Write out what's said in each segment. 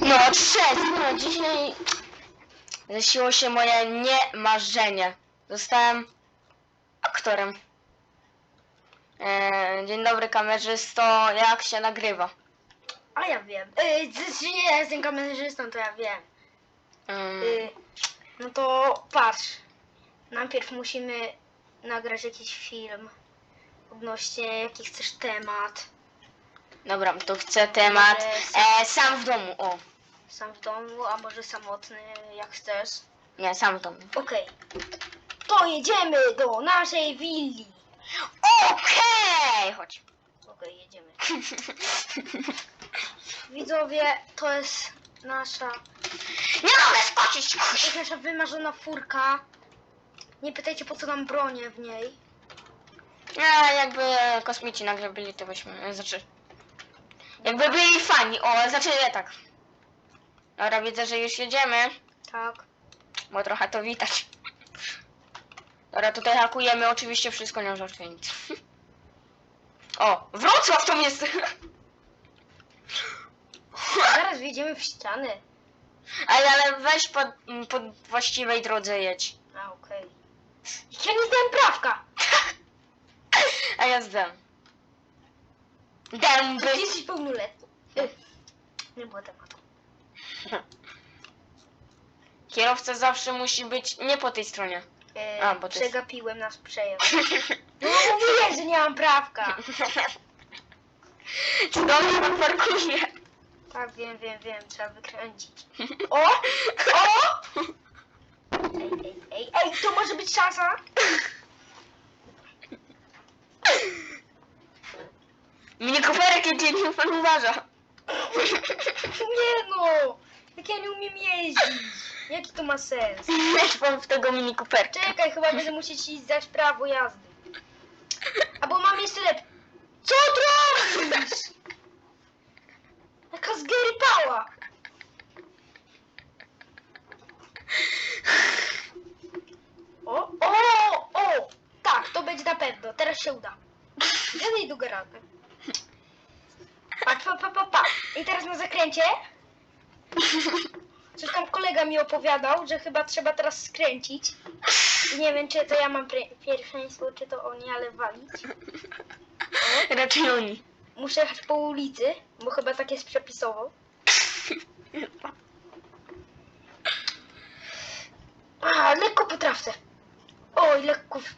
No, cześć! No, dzisiaj zasiło się moje niemarzenie. Zostałem aktorem. E, dzień dobry kamerzysto, jak się nagrywa? A ja wiem. Yy, z- że ja jestem kamerzystą, to ja wiem. Mm, no to patrz. Najpierw musimy nagrać jakiś film odnośnie jaki chcesz temat. Dobra, to chcę temat e, sam w domu. O, Sam w domu, a może samotny, jak chcesz. nie, sam w domu. Okej. To jedziemy do naszej willi. Okej, chodź. Okej, jedziemy. Widzowie, to jest nasza, Nie mogę skoczyć! to jest nasza wymarzona furka. Nie pytajcie po co nam bronię w niej. A jakby kosmici nagle byli, to byśmy, znaczy... Jakby byli fani, o, znaczy nie tak. Dobra, widzę, że już jedziemy, Tak. bo trochę to widać. Dobra, tutaj hakujemy oczywiście wszystko, nie żartuję nic. O, Wrocław to jest! Zaraz wjedziemy w ściany. Ale, ale weź pod, pod właściwej drodze jedź. A, okej. Ja nie zdałem prawka! A ja zdam. Ty Dęby! jesteś pełnoletni. Y, Nie było tematu. Kierowca zawsze musi być nie po tej stronie. E, A, bo to jest- przegapiłem nas przejął. No mówiłem, że nie mam prawka. Cudownie pan parkuje. Tak, wiem, wiem, wiem, trzeba wykręcić. O! O! Ej, ej, ej, ej, to może być szansa? Mnie koperek jedzie, niech pan uważa. Nie no! Jak ja nie umiem jeździć. Jaki to ma sens? Weź pan w tego mini koperka. Czekaj, chyba będę musieć ci zdać prawo jazdy. Albo mam jeszcze lepiej. Co ty robisz? Jaka zgerypała! O, o, o! Tak, to będzie na pewno. Teraz się uda. Gadaj do garażu. I teraz na zakręcie. Coś tam kolega mi opowiadał, że chyba trzeba teraz skręcić. I nie wiem, czy to ja mam pierwszeństwo, czy to oni, ale walić. Raczej oni. Muszę jechać po ulicy, bo chyba tak jest przepisowo. A, lekko po trawce. Oj, lekko.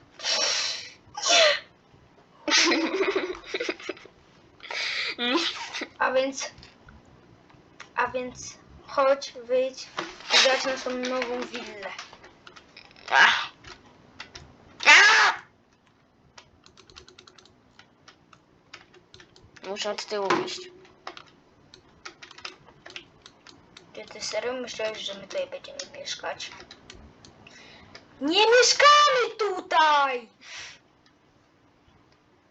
A więc... A więc... Chodź, wyjdź i zobacz naszą nową willę. Ach. Ach! Muszę od tyłu wyjść. Czy ty serio myślałeś, że my tutaj będziemy mieszkać? Nie mieszkamy tutaj!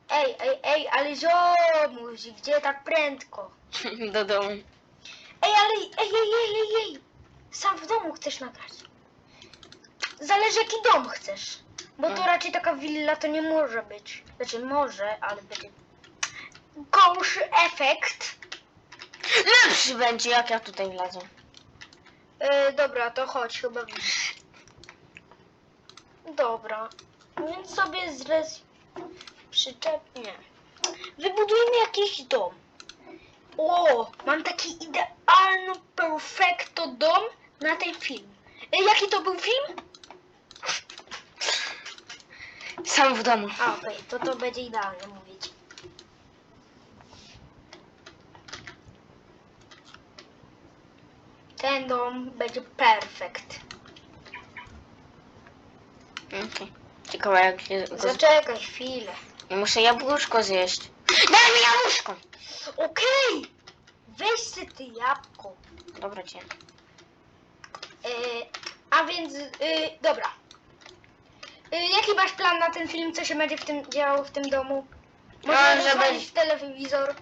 Ej, ej, ej, ale ziomuś, gdzie tak prędko? Do domu. Ej, ale, ej, ej, ej, ej, ej, sam w domu chcesz nagrać. Zależy jaki dom chcesz. Bo to Mm. raczej taka willa to nie może być. Znaczy może, ale będzie gorszy efekt. Lepszy będzie, jak ja tutaj wlazę. E, dobra, to chodź, chyba widzisz. Dobra, więc sobie zres... przyczepnie. Wybudujmy jakiś dom. O, mam taki idealny, perfekto dom na ten film. E, jaki to był film? Sam w domu. A, okej, to to będzie idealne mówić. Ten dom będzie perfekt. Okej. Ciekawe jak się go... Zaczekaj chwilę. Muszę jabłuszko zjeść. Daj mi jabłuszko! Okej! Weź se ty jabłko. Dobra cię. E, a więc, e, dobra. E, jaki masz plan na ten film? Co się będzie w tym działo w tym domu? No, Może żeby... w telewizor?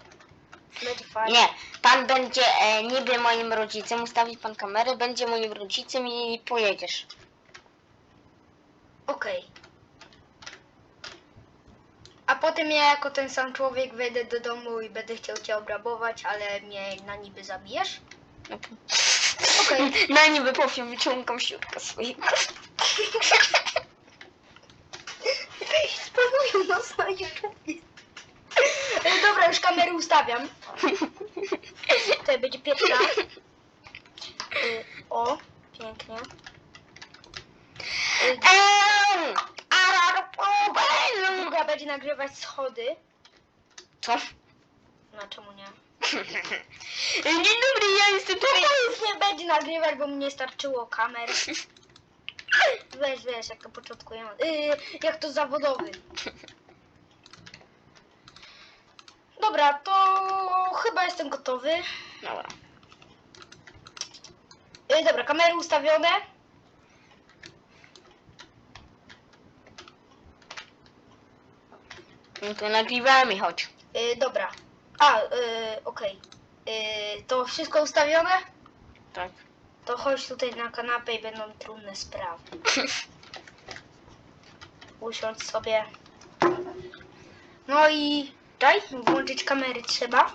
Będzie fajnie. Nie, pan będzie e, niby moim rodzicem, ustawi pan kamerę, będzie moim rodzicem i pojedziesz. Okej. A potem ja jako ten sam człowiek wejdę do domu i będę chciał cię obrabować, ale mnie na niby zabijesz? Okej. Na niby powiem, wyciągam siurka swojego. Nas na YouTube. E, Dobra, już kamery ustawiam. Tutaj będzie pierwsza. E, O, pięknie. E, Eee, a, problem. Druga będzie nagrywać schody. Co? No czemu nie? Dzień dobry, ja jestem tutaj. To już nie będzie nagrywać, bo mi nie starczyło kamer. Weź, wiesz, jak to początkują. Yy, jak to zawodowy. Dobra, to chyba jestem gotowy. Dobra. Yy, dobra, kamery ustawione. No to nagrywamy, chodź. Yy, dobra. A, yy, okej. Yy, to wszystko ustawione? Tak. To chodź tutaj na kanapę i będą trudne sprawy. Usiądź sobie. No i daj, włączyć kamery trzeba.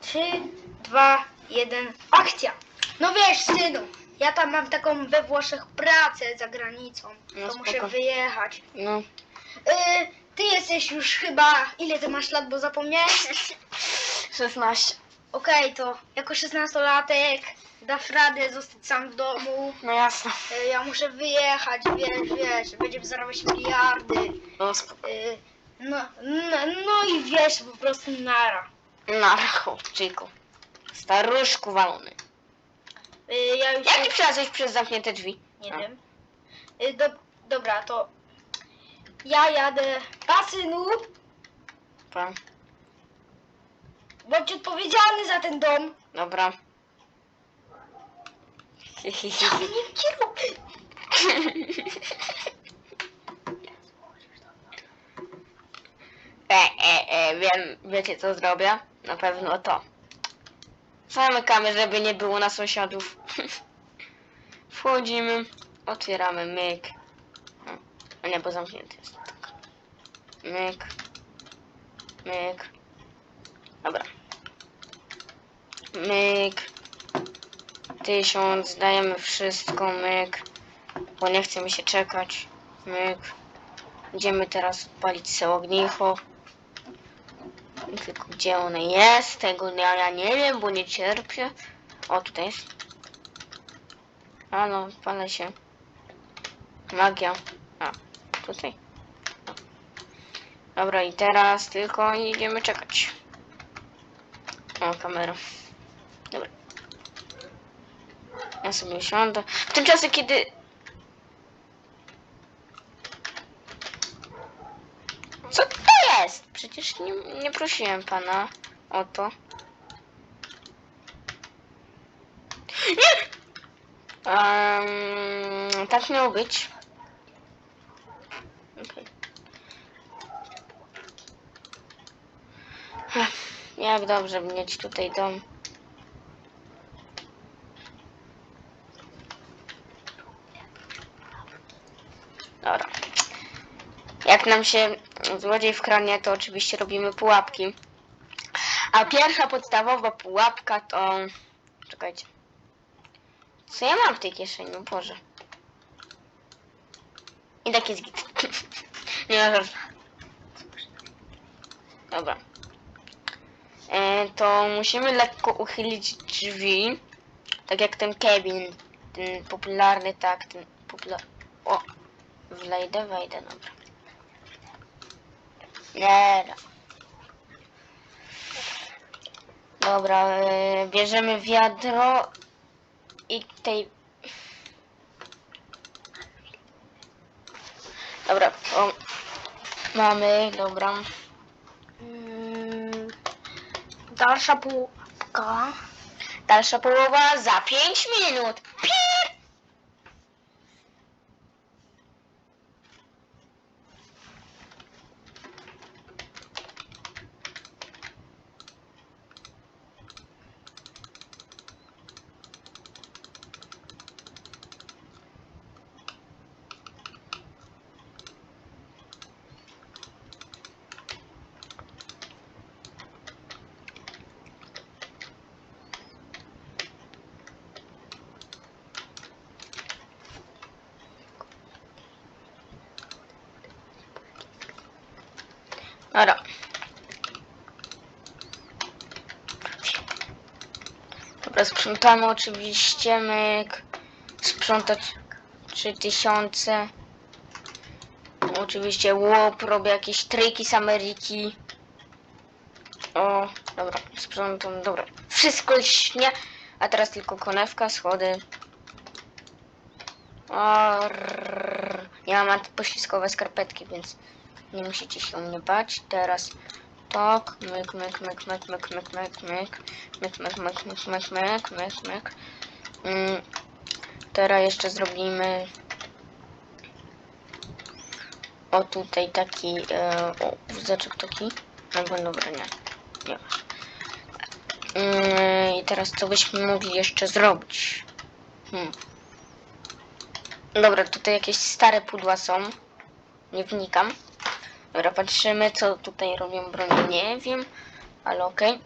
Trzy, dwa, jeden, akcja! No wiesz, synu, ja tam mam taką we Włoszech pracę za granicą. No to muszę spoko. wyjechać. No. Y, ty jesteś już chyba. Ile ty masz lat, bo zapomniałeś? 16. Okej, to jako 16-latek dasz radę zostać sam w domu. No jasne. Y, ja muszę wyjechać, wiesz, wiesz, będziemy zarabiać miliardy. No spoko. Y, no, no, no i wiesz, po prostu nara. Na chłopczyku. Staruszku walony. Y, ja już Jak ty przelazłeś przez zamknięte drzwi? nie A. wiem. Y, do, dobra, to ja jadę. A synu, Pan. bądź odpowiedzialny za ten dom. Dobra. Ja nie wiem, gdzie robię. E, e, e, wiem, wiecie co zrobię? Na pewno to. Zamykamy, żeby nie było na sąsiadów. Wchodzimy, otwieramy myk. A nie, bo zamknięty jest. Tak. Myk. Myk. Dobra. Myk. Tysiąc, dajemy wszystko, myk. Bo nie chce mi się czekać. Myk. Idziemy teraz palić sobie ognicho. Tylko gdzie one jest? Tego ja, ja nie wiem, bo nie cierpię. O, tutaj jest. A no, palę się. Magia. A, tutaj. Dobra, i teraz tylko idziemy czekać. O, kamera. Dobra. Ja sobie usiądę. W tym czasie, kiedy Co? Przecież nie, nie prosiłem pana o to. Nie! Um, tak miało być. Ech, Jak dobrze mieć tutaj dom. Dobra. Jak nam się złodziej wkranie, to oczywiście robimy pułapki. A pierwsza podstawowa pułapka to... Czekajcie. Co ja mam w tej kieszeni? O Boże. I tak jest git. Nie ma żartu. Dobra. E, to musimy lekko uchylić drzwi. Tak jak ten Kevin. Ten popularny, tak, ten popularny. O! Wlejdę, wejdę, dobra. Nie. no. Dobra, e, bierzemy wiadro i tej. Dobra, o, mamy, dobra. Mm, dalsza pułapka. Dalsza połowa za 5 minut. Dobra. Dobra, sprzątamy oczywiście, myk. Sprzątać 3000. Oczywiście łop, robię jakieś triki z Ameryki. O, dobra, sprzątam, dobra. Wszystko śnie. A teraz tylko konewka, schody. Orrrr. Ja mam poślizgowe skarpetki, więc nie musicie się mnie bać. Teraz tak, myk, myk, myk, myk, myk, myk, myk, myk, myk, myk, myk, myk, myk, myk, myk, myk. Mm. Teraz jeszcze zrobimy o tutaj taki e, o, taki. Albo dobra, nie. Nie. Mm, I teraz co byśmy mogli jeszcze zrobić? Hmm. Dobra, tutaj jakieś stare pudła są. Nie wnikam. Dobra, patrzymy co tutaj robią broni. Nie wiem, ale okej.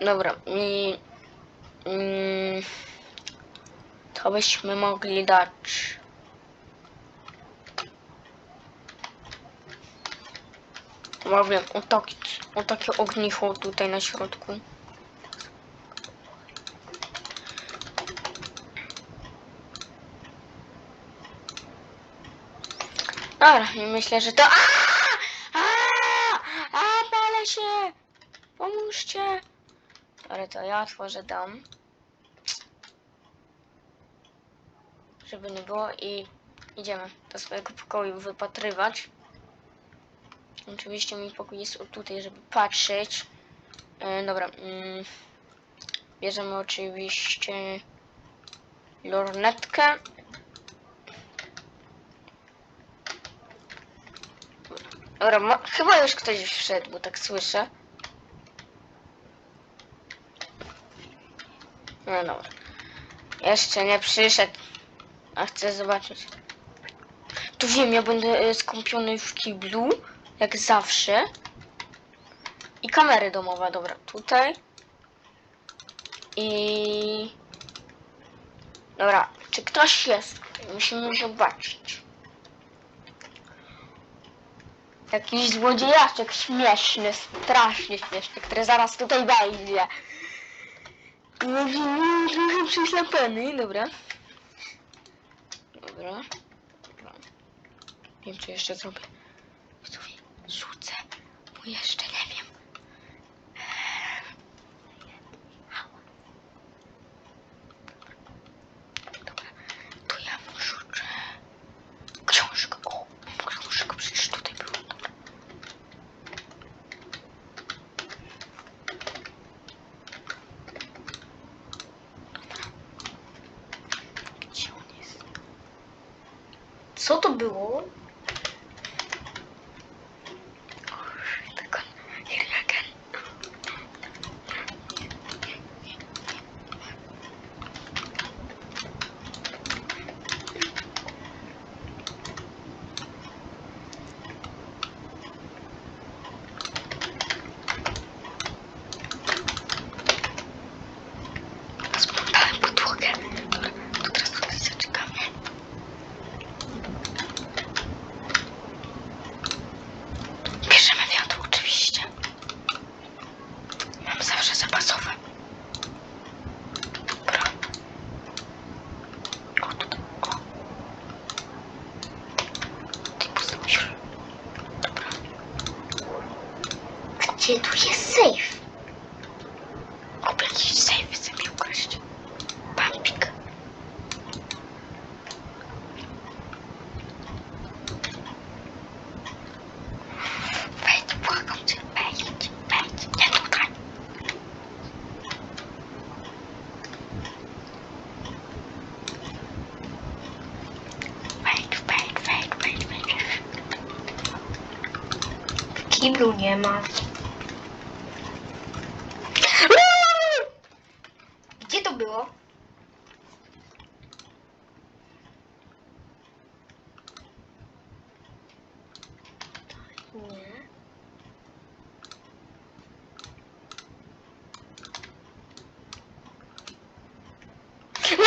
Dobra, i... Mm, to byśmy mogli dać... Mówię, o, taki, o takie tutaj na środku. Dobra, i myślę, że to... A, palę się! Pomóżcie! Ale to ja otworzę dom. Żeby nie było i idziemy do swojego pokoju wypatrywać. Oczywiście mój pokój jest tutaj, żeby patrzeć. E, dobra. Mm, bierzemy oczywiście lornetkę. Dobra, chyba już ktoś wszedł, bo tak słyszę. No dobra. Jeszcze nie przyszedł. A chcę zobaczyć. Tu wiem, ja będę e, skąpiony w kiblu, jak zawsze. I kamery domowe, dobra, tutaj. I... Dobra, czy ktoś jest? Musimy zobaczyć. Jakiś złodziejaszek śmieszny, strasznie śmieszny, który zaraz tutaj wejdzie. No, trochę przyślepany, dobra. Dobra. Dobra. Wiem, co jeszcze zrobię. Rzucę, bo jeszcze nie Что-то было. Kiblu nie ma. Gdzie to było? Nie. No,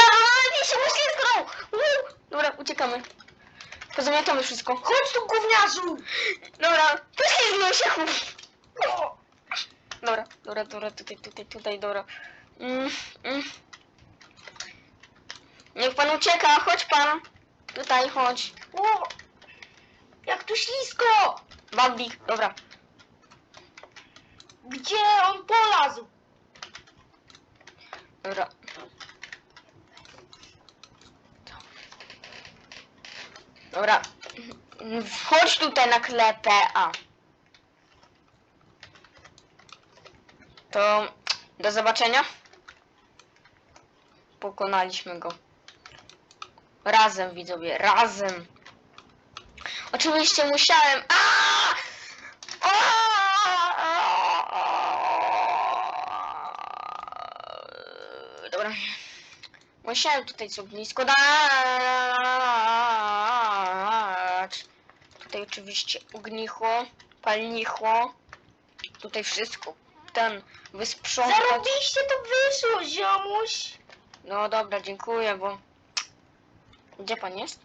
nie się uślizgnął! Uuu, Dobra, uciekamy. Pozamiatamy wszystko. Chodź tu, gówniarzu! Dobra, poślizgnął się chłop. O, Dobra, dobra, dobra, tutaj, tutaj, tutaj, dobra. Mm, mm. Niech pan ucieka, chodź pan. Tutaj, chodź. o, jak tu ślisko! Bambik, dobra. Gdzie on polazł? Dobra. Dobra. Wchodź tutaj na klepę A. To do zobaczenia. Pokonaliśmy go. Razem widzowie, razem. Oczywiście musiałem. A! Dobra. Musiałem tutaj co blisko dać. Tutaj oczywiście ognicho, palnicho. Tutaj wszystko. Ten wysprzątać. Zarobiście to wyszło, ziomuś. No dobra, dziękuję, bo... Gdzie pan jest?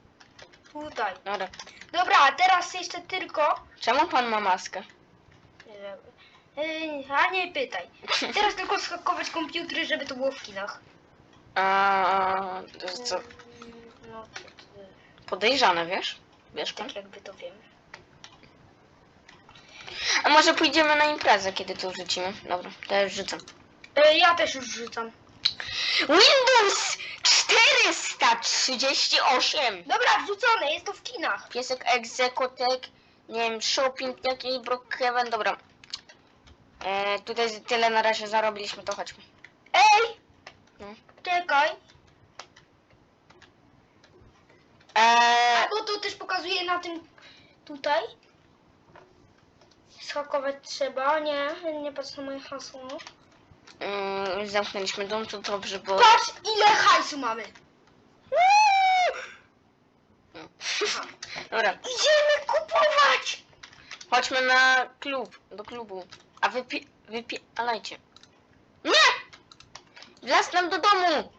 Tutaj. Dobra. Dobra, a teraz jeszcze tylko... Czemu pan ma maskę? Yy, A nie pytaj. Teraz tylko skakować komputery, żeby to było w kinach. A, to jest co? No, Podejrzane, wiesz? Wiesz pan? tak jakby to wiem. A może pójdziemy na imprezę, kiedy to wrzucimy? Dobra, to ja już rzucam. Yy, Ja też już rzucam. Windows 438! Dobra, wrzucone, jest to w kinach. Piesek egzekotek, nie wiem, shopping jakiś, Brookhaven, dobra. E, tutaj tyle na razie zarobiliśmy, to chodźmy. Ej! No. Czekaj. E, Albo to też pokazuje na tym tutaj. Schakować trzeba. Nie, nie patrz na moje hasło. mm, zamknęliśmy dom, to dobrze, bo... Patrz ile hajsu mamy. Dobra, Idziemy kupować! chodźmy na klub, do klubu. A wypi... wypialajcie. Nie! Wlazł nam do domu!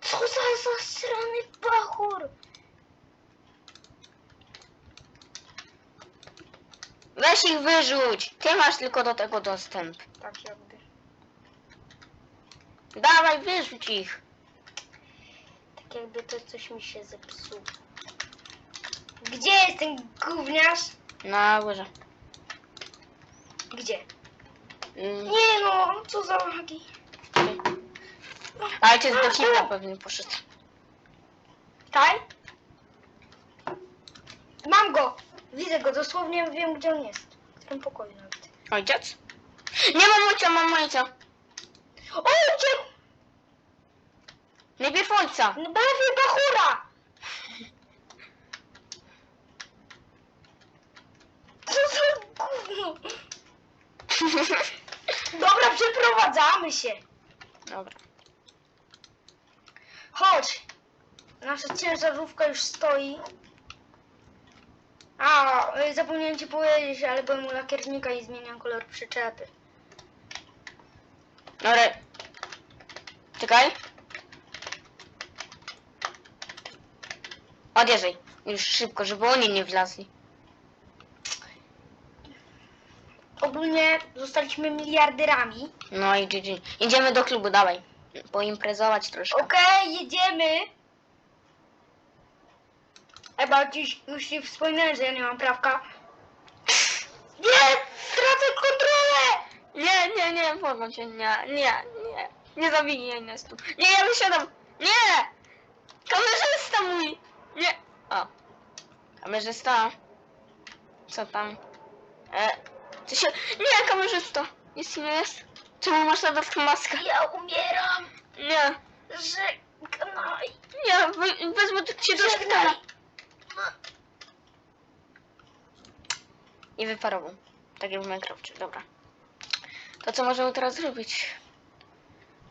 Co za zasrany bachur! Weź ich wyrzuć! Ty masz tylko do tego dostęp. Tak jakby. Dawaj, wyrzuć ich! Tak jakby to coś mi się zepsuło. Gdzie jest ten gówniarz? Na górze. Gdzie? Mm, Nie no, co za lagi. Ale cię do kibla pewnie poszedł. Taj? Mam go! Widzę go, dosłownie wiem gdzie on jest. W którym pokoju nawet. Ojciec? Nie mam ojca, mam ojca. O, gdzie? Najpierw ojca. No bawię bachura! Co za gówno? Dobra, przeprowadzamy się. Dobra. Chodź. Nasza ciężarówka już stoi. A, y, zapomniałem ci powiedzieć, ale byłem u lakiernika i zmieniam kolor przyczepy. Dobra. Czekaj. Odjeżdżaj. Już szybko, żeby oni nie wlazli. Ogólnie zostaliśmy miliarderami. No i GG. Idziemy do klubu, dawaj. Poimprezować troszkę. Okej, jedziemy. Chyba dziś już ci wspominałem, że ja nie mam prawka. Nie! Tracę kontrolę! Nie, nie, nie, wolno cię, nie, nie, nie. Nie zabijaj nas tu. Nie, ja wysiadam. Nie! Kamerzysta mój! Nie! O. Kamerzysta. Co tam? E, ty się... Nie, kamerzysta! Jest, nie jest? Czemu masz na maskę? Ja umieram! Nie, Żegnaj! nie, wy, wezmę cię do szpitala. I wyparował. Tak jak w Minecrafcie, dobra. To co możemy teraz zrobić?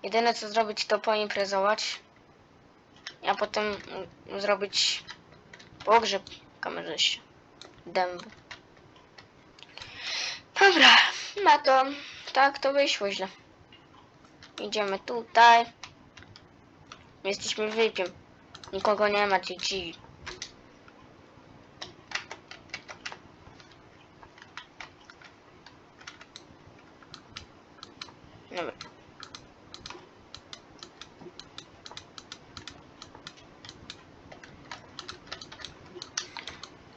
Jedyne co zrobić to poimprezować. A potem mm, zrobić pogrzeb kamerzyście. Dębu. Dobra, no to tak to wyszło źle. Idziemy tutaj. Jesteśmy wypiem. Nikogo nie ma, GG.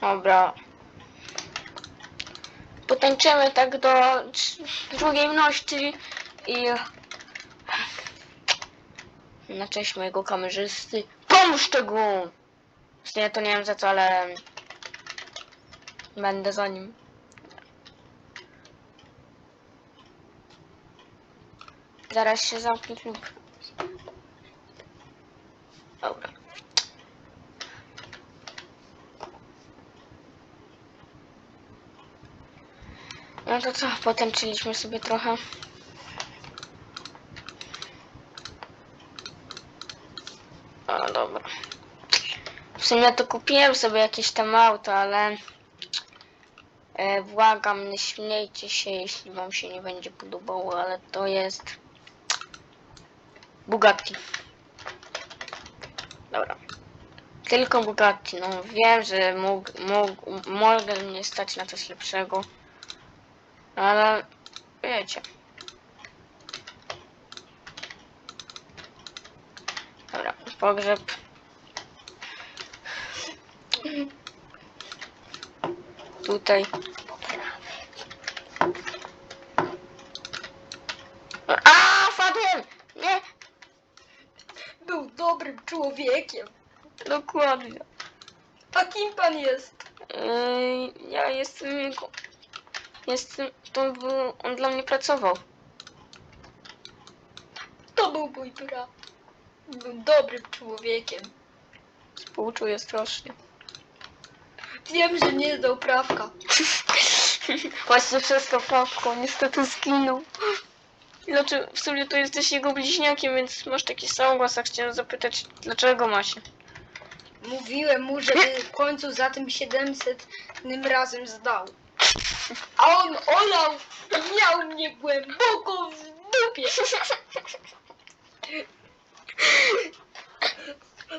Dobra. Potańczymy tak do drugiej nocy i na cześć mojego kamerzysty. Pomóż tego! Właśnie to nie wiem za co, ale będę za nim. Zaraz się zamknie klub. Dobra. No to co, potem czyliśmy sobie trochę. O, dobra. W sumie to kupiłem sobie jakieś tam auto, ale e, błagam, nie śmiejcie się, jeśli wam się nie będzie podobało, ale to jest Bugatti. Dobra. Tylko Bugatti, no wiem, że mógł, mógł, mogę mnie stać na coś lepszego, ale wiecie. Dobra, pogrzeb. Tutaj. A, Fabian! Nie, Był dobrym człowiekiem. dokładnie. A kim pan jest? Yy, ja jestem jego. Jestem. To był. On dla mnie pracował. To był mój brat. Był dobrym człowiekiem. Współczuję strasznie. Wiem, że nie zdał prawka. Właśnie przez to Fawko niestety zginął. Znaczy, w sumie to jesteś jego bliźniakiem, więc masz taki sam głos, a chciałem zapytać, dlaczego macie? Mówiłem mu, żeby w końcu za tym 700 razem zdał. A on olał i miał mnie głęboko w dupie.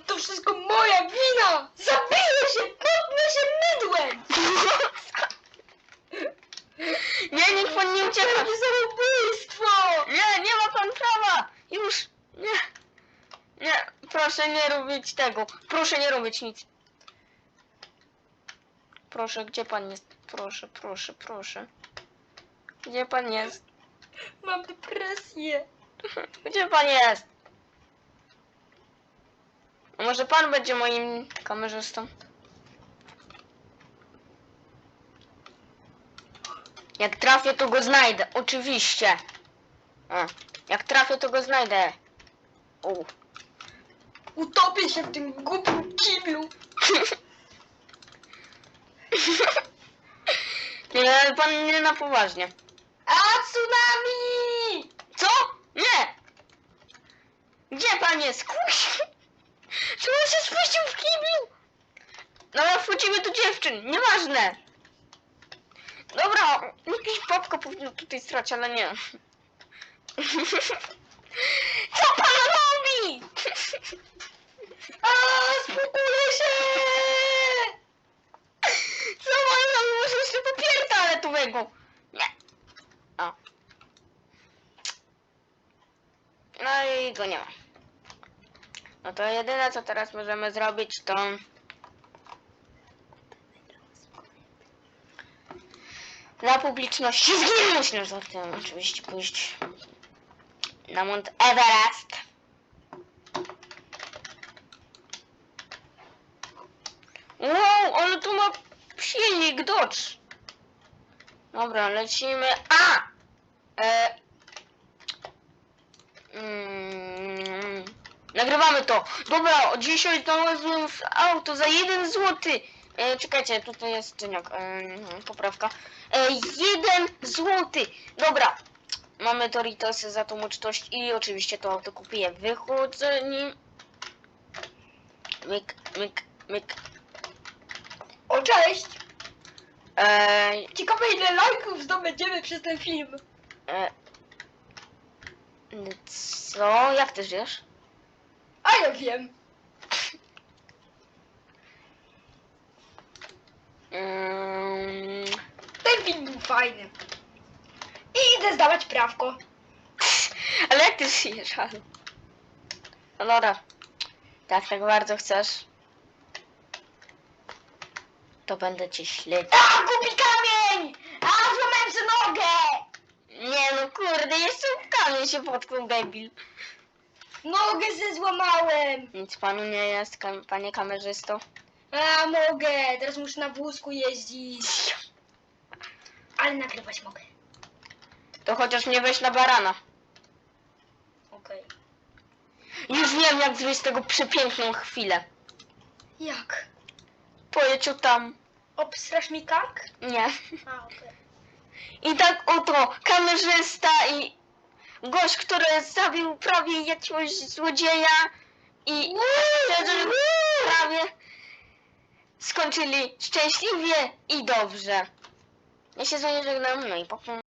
To wszystko moja wina! Zabiję się! Potnę się mydłem! Nie, niech pan nie ucieka! będzie samobójstwo! Nie, nie ma pan prawa! Już! Nie! Nie, proszę nie robić tego. Proszę nie robić nic. Proszę, gdzie pan jest? Proszę, proszę, proszę. Gdzie pan jest? Mam depresję. Gdzie pan jest? A Może pan będzie moim kamerzystą? Jak trafię, to go znajdę. Oczywiście. A, jak trafię, to go znajdę. U. Utopię się w tym głupim kiblu. Nie, pan nie na poważnie. A tsunami! Co? Nie! Gdzie pan jest? Kuś! On się spuścił w kiblu? Dobra, wchodzimy do dziewczyn, nieważne. Dobra, jakiś babka powinien tutaj strać, ale nie. Co pan robi? A spokój się! Co pan robi? Może jeszcze popierdaletowego. Nie. O. No i go nie ma. No to jedyne co teraz możemy zrobić to... Dla publiczności zginąć no za tym oczywiście pójść na Mount Everest. Wow, ale tu ma silnik Dodge. Dobra, lecimy. A! E... Mm, nagrywamy to. Dobra, dzisiaj znalazłem auto za jeden złoty. E, czekajcie, tutaj jest czyniok. E, poprawka. E, jeden złoty. Dobra. Mamy Doritosy za tą ucztość i oczywiście to auto kupię. Wychodzę nim. Myk, myk, myk. O, cześć! E, Ciekawe ile lajków zdobędziemy przez ten film. e, co? Jak ty wiesz? A ja wiem. Mm, Ten film był fajny. I idę zdawać prawko. Ale jak ty żyjesz, Halo? No dobra. Tak, tak bardzo chcesz. To będę cię śledził. A, kupi kamień! A, złamałem sobie nogę! Nie no kurde, jeszcze kamień się potknął debil. Nogę se złamałem! Nic panu nie jest, kam panie kamerzysto. A, mogę! Teraz muszę na wózku jeździć. Ale nagrywać mogę. To chociaż nie weź na barana. Okej. Już wiem jak zrobić z tego przepiękną chwilę. Jak? Pojeciu tam. Obstrasz mi kark? Nie. A, okej. I tak oto kamerzysta i gość, który zabił prawie jakiegoś złodzieja i prawie skończyli szczęśliwie i dobrze. Ja się z wami żegnam, no i pokój.